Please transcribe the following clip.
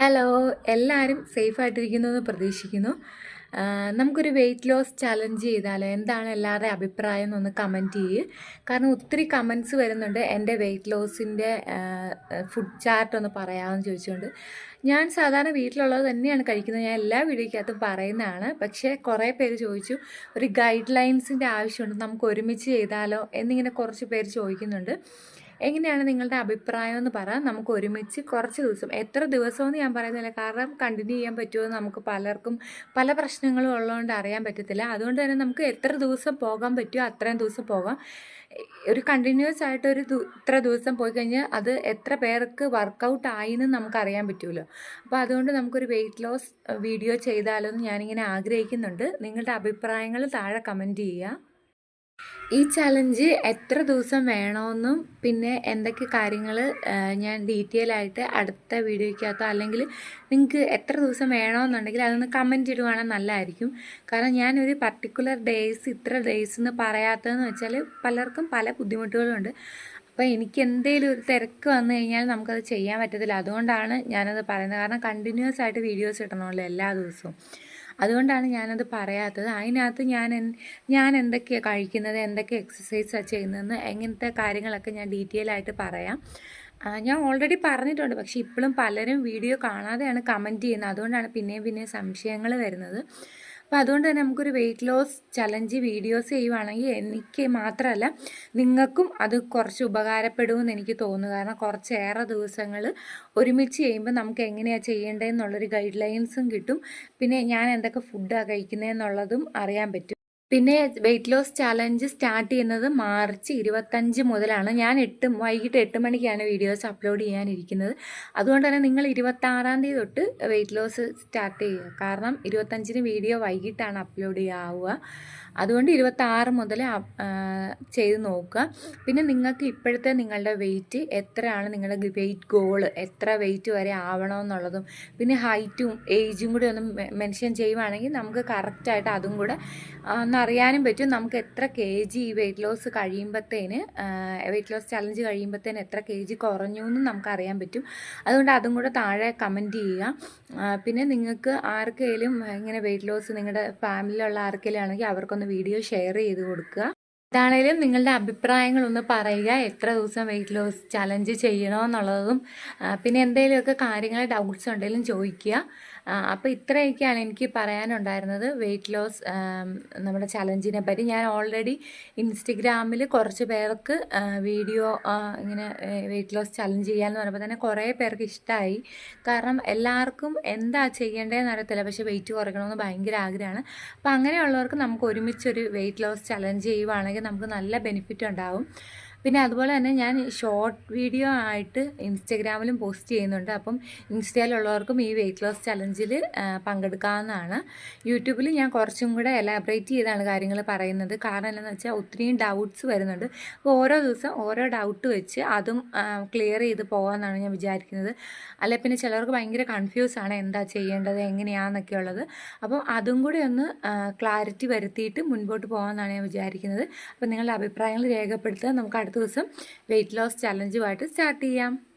Hello എല്ലാവരും സേഫായിട്ടിരിക്കുന്നു എന്ന് പ്രതീക്ഷിക്കുന്നു നമുക്കൊരു വെയിറ്റ് ലോസ് ചലഞ്ച് ചെയ്താലോ? എന്താണ് എല്ലാവരുടെയും അഭിപ്രായം എന്നൊന്ന് കമന്റ് ചെയ്യ്. കാരണം ഒത്തിരി കമൻസ് വരുന്നുണ്ട് എന്റെ വെയിറ്റ് ലോസിന്റെ ഫുഡ് ചാർട്ട് ഒന്ന് പറയാമെന്ന് ചോദിച്ചുകൊണ്ട്. ഞാൻ സാധാരണ വീട്ടിലുള്ളത് തന്നെയാണ് കഴിക്കുന്നത്. ഞാൻ എല്ലാ വീഡിയോയ്ക്കകത്തും പറയുന്നതാണ്. പക്ഷേ കുറേ പേര് ചോദിച്ചു ഒരു ഗൈഡ് ലൈൻസിന്റെ ആവശ്യമുണ്ട് നമുക്ക് ഒരുമിച്ച് ചെയ്താലോ? എന്നിങ്ങനെ കുറച്ച് പേര് ചോദിക്കുന്നുണ്ട്. എങ്ങനെയാണ് നിങ്ങളുടെ അഭിപ്രായം എന്ന് പറയാം. നമുക്ക് ഒരുമിച്ച് കുറച്ച് ദിവസം എത്ര ദിവസമെന്ന് ഞാൻ പറയുന്നില്ല. കാരണം കണ്ടിന്യൂ ചെയ്യാൻ പറ്റുമോ നമുക്ക് പലർക്കും പല പ്രശ്നങ്ങളും ഉള്ളതുകൊണ്ട് അറിയാൻ പറ്റത്തില്ല. അതുകൊണ്ട് തന്നെ നമുക്ക് എത്ര ദിവസം പോകാൻ പറ്റുമോ അത്രയും ദിവസം പോകാം. ഒരു കണ്ടിന്യൂസ് ആയിട്ട് ഒരു ഇത്ര ദിവസം പോയി കഴിഞ്ഞാൽ അത് എത്ര പേർക്ക് വർക്കൗട്ട് ആയി എന്ന് നമുക്ക് അറിയാൻ പറ്റുമല്ലോ. അപ്പോൾ അതുകൊണ്ട് നമുക്കൊരു വെയിറ്റ് ലോസ് വീഡിയോ ചെയ്താലോ എന്ന് ഞാനിങ്ങനെ ആഗ്രഹിക്കുന്നുണ്ട്. നിങ്ങളുടെ അഭിപ്രായങ്ങൾ താഴെ കമന്റ് ചെയ്യുക. ഈ ചലഞ്ച് എത്ര ദിവസം വേണമെന്നും പിന്നെ എന്തൊക്കെ കാര്യങ്ങൾ ഞാൻ ഡീറ്റെയിൽ ആയിട്ട് അടുത്ത വീഡിയോയ്ക്കകത്തോ അല്ലെങ്കിൽ നിങ്ങൾക്ക് എത്ര ദിവസം വേണമെന്നുണ്ടെങ്കിൽ അതൊന്ന് കമന്റ് ഇടുവാണെങ്കിൽ നല്ലതായിരിക്കും കാരണം ഞാനൊരു പർട്ടിക്കുലർ ഡേയ്സ് ഇത്ര ഡേയ്സ് എന്ന് പറയാത്തതെന്ന് വെച്ചാൽ പലർക്കും പല ബുദ്ധിമുട്ടുകളുണ്ട്. അപ്പോൾ എനിക്ക് എന്തെങ്കിലും ഒരു തിരക്ക് വന്നു കഴിഞ്ഞാൽ നമുക്കത് ചെയ്യാൻ പറ്റത്തില്ല. അതുകൊണ്ടാണ് ഞാനത് പറയുന്നത്. കാരണം കണ്ടിന്യൂസ് ആയിട്ട് വീഡിയോസ് ഇടണമല്ലോ എല്ലാ ദിവസവും. അതുകൊണ്ടാണ് ഞാനത് പറയാത്തത്. അതിനകത്ത് ഞാൻ ഞാൻ എന്തൊക്കെയാണ് കഴിക്കുന്നത് എന്തൊക്കെ എക്സസൈസാണ് ചെയ്യുന്നതെന്ന് എങ്ങനത്തെ കാര്യങ്ങളൊക്കെ ഞാൻ ഡീറ്റെയിൽ ആയിട്ട് പറയാം. ഞാൻ ഓൾറെഡി പറഞ്ഞിട്ടുണ്ട്. പക്ഷേ ഇപ്പോഴും പലരും വീഡിയോ കാണാതെയാണ് കമന്റ് ചെയ്യുന്നത്. അതുകൊണ്ടാണ് പിന്നെയും പിന്നെയും സംശയങ്ങൾ വരുന്നത്. അപ്പോൾ അതുകൊണ്ട് തന്നെ നമുക്കൊരു വെയിറ്റ് ലോസ് ചലഞ്ച് വീഡിയോസ് ചെയ്യുവാണെങ്കിൽ എനിക്ക് മാത്രമല്ല നിങ്ങൾക്കും അത് കുറച്ച് ഉപകാരപ്പെടുമെന്ന് എനിക്ക് തോന്നുന്നു. കാരണം കുറച്ചേറെ ദിവസങ്ങൾ ഒരുമിച്ച് ചെയ്യുമ്പോൾ നമുക്ക് എങ്ങനെയാണ് ചെയ്യേണ്ടതെന്നുള്ളൊരു ഗൈഡ് ലൈൻസും കിട്ടും. പിന്നെ ഞാൻ എന്തൊക്കെ ഫുഡാണ് കഴിക്കുന്നതെന്നുള്ളതും അറിയാൻ പറ്റും. പിന്നെ വെയിറ്റ് ലോസ് ചാലഞ്ച് സ്റ്റാർട്ട് ചെയ്യുന്നത് മാർച്ച് ഇരുപത്തഞ്ച് മുതലാണ്. ഞാൻ എട്ട് വൈകിട്ട് എട്ട് മണിക്കാണ് വീഡിയോസ് അപ്ലോഡ് ചെയ്യാനിരിക്കുന്നത്. അതുകൊണ്ട് തന്നെ നിങ്ങൾ ഇരുപത്താറാം തീയതി തൊട്ട് വെയിറ്റ് ലോസ് സ്റ്റാർട്ട് ചെയ്യുക. കാരണം ഇരുപത്തഞ്ചിന് വീഡിയോ വൈകിട്ടാണ് അപ്ലോഡ് ചെയ്യാവുക അതുകൊണ്ട് ഇരുപത്താറ് മുതൽ ചെയ്ത് നോക്കുക. പിന്നെ നിങ്ങൾക്ക് ഇപ്പോഴത്തെ നിങ്ങളുടെ വെയിറ്റ് എത്രയാണ്? നിങ്ങളുടെ വെയിറ്റ് ഗോൾ എത്ര വെയിറ്റ് വരെ ആവണമെന്നുള്ളതും പിന്നെ ഹൈറ്റും ഏജും കൂടി ഒന്ന് മെൻഷൻ ചെയ്യുവാണെങ്കിൽ നമുക്ക് കറക്റ്റായിട്ട് അതും കൂടെ അറിയാനും പറ്റും. നമുക്ക് എത്ര കെ ജി ഈ വെയിറ്റ് ലോസ് കഴിയുമ്പോഴത്തേന് വെയിറ്റ് ലോസ് ചലഞ്ച് കഴിയുമ്പോഴത്തേന് എത്ര കെ ജി കുറഞ്ഞു എന്നും നമുക്ക് അറിയാൻ പറ്റും. അതുകൊണ്ട് അതും കൂടെ താഴെ കമന്റ് ചെയ്യുക. പിന്നെ നിങ്ങൾക്ക് ആർക്കെങ്കിലും ഇങ്ങനെ വെയിറ്റ് ലോസ് നിങ്ങളുടെ ഫാമിലിയിലുള്ള ആർക്കെങ്കിലും ആണെങ്കിൽ അവർക്കൊന്ന് വീഡിയോ ഷെയർ ചെയ്ത് കൊടുക്കുക. ഇതാണേലും നിങ്ങളുടെ അഭിപ്രായങ്ങളൊന്ന് പറയുക. എത്ര ദിവസം വെയിറ്റ് ലോസ് ചലഞ്ച് ചെയ്യണമെന്നുള്ളതും പിന്നെ എന്തെങ്കിലുമൊക്കെ കാര്യങ്ങൾ ഡൗട്ട്സ് ഉണ്ടെങ്കിലും ചോദിക്കുക. അപ്പോൾ ഇത്രയൊക്കെയാണ് എനിക്ക് പറയാനുണ്ടായിരുന്നത്. വെയിറ്റ് ലോസ് നമ്മുടെ ചലഞ്ചിനെ പറ്റി. ഞാൻ ഓൾറെഡി ഇൻസ്റ്റഗ്രാമിൽ കുറച്ച് പേർക്ക് വീഡിയോ ഇങ്ങനെ വെയിറ്റ് ലോസ് ചലഞ്ച് ചെയ്യാമെന്ന് പറഞ്ഞപ്പോൾ തന്നെ കുറേ പേർക്ക് ഇഷ്ടമായി കാരണം എല്ലാവർക്കും എന്താ ചെയ്യേണ്ടതെന്ന് അറിയത്തില്ല. പക്ഷേ വെയിറ്റ് കുറയ്ക്കണമെന്ന് ഭയങ്കര ആഗ്രഹമാണ്. അപ്പോൾ അങ്ങനെയുള്ളവർക്ക് നമുക്ക് ഒരുമിച്ചൊരു വെയിറ്റ് ലോസ് ചലഞ്ച് ചെയ്യുവാണെങ്കിൽ നമുക്ക് നല്ല ബെനിഫിറ്റ് ഉണ്ടാവും. പിന്നെ അതുപോലെ തന്നെ ഞാൻ ഷോർട്ട് വീഡിയോ ആയിട്ട് ഇൻസ്റ്റഗ്രാമിലും പോസ്റ്റ് ചെയ്യുന്നുണ്ട്. അപ്പം ഇൻസ്റ്റയിലുള്ളവർക്കും ഈ വെയിറ്റ് ലോസ് ചലഞ്ചിൽ പങ്കെടുക്കാവുന്നതാണ്. യൂട്യൂബിൽ ഞാൻ കുറച്ചും കൂടെ എലാബറേറ്റ് ചെയ്താണ് കാര്യങ്ങൾ പറയുന്നത്. കാരണം എന്താണെന്ന് വെച്ചാൽ ഒത്തിരിയും ഡൗട്ട്സ് വരുന്നുണ്ട്. അപ്പോൾ ഓരോ ദിവസം ഓരോ ഡൗട്ട് വെച്ച് അതും ക്ലിയർ ചെയ്ത് പോകാമെന്നാണ് ഞാൻ വിചാരിക്കുന്നത്. അല്ലെ പിന്നെ ചിലർക്ക് ഭയങ്കര ആണ്. എന്താ ചെയ്യേണ്ടത്? എങ്ങനെയാണെന്നൊക്കെ ഉള്ളത് അപ്പോൾ അതും കൂടി ഒന്ന് ക്ലാരിറ്റി വരുത്തിയിട്ട് മുൻപോട്ട് പോകാമെന്നാണ് ഞാൻ വിചാരിക്കുന്നത്. അപ്പോൾ നിങ്ങളുടെ അഭിപ്രായങ്ങൾ രേഖപ്പെടുത്തുക നമുക്ക് അടുത്ത ദിവസം വെയിറ്റ് ലോസ് ചലഞ്ചുമായിട്ട് സ്റ്റാർട്ട് ചെയ്യാം.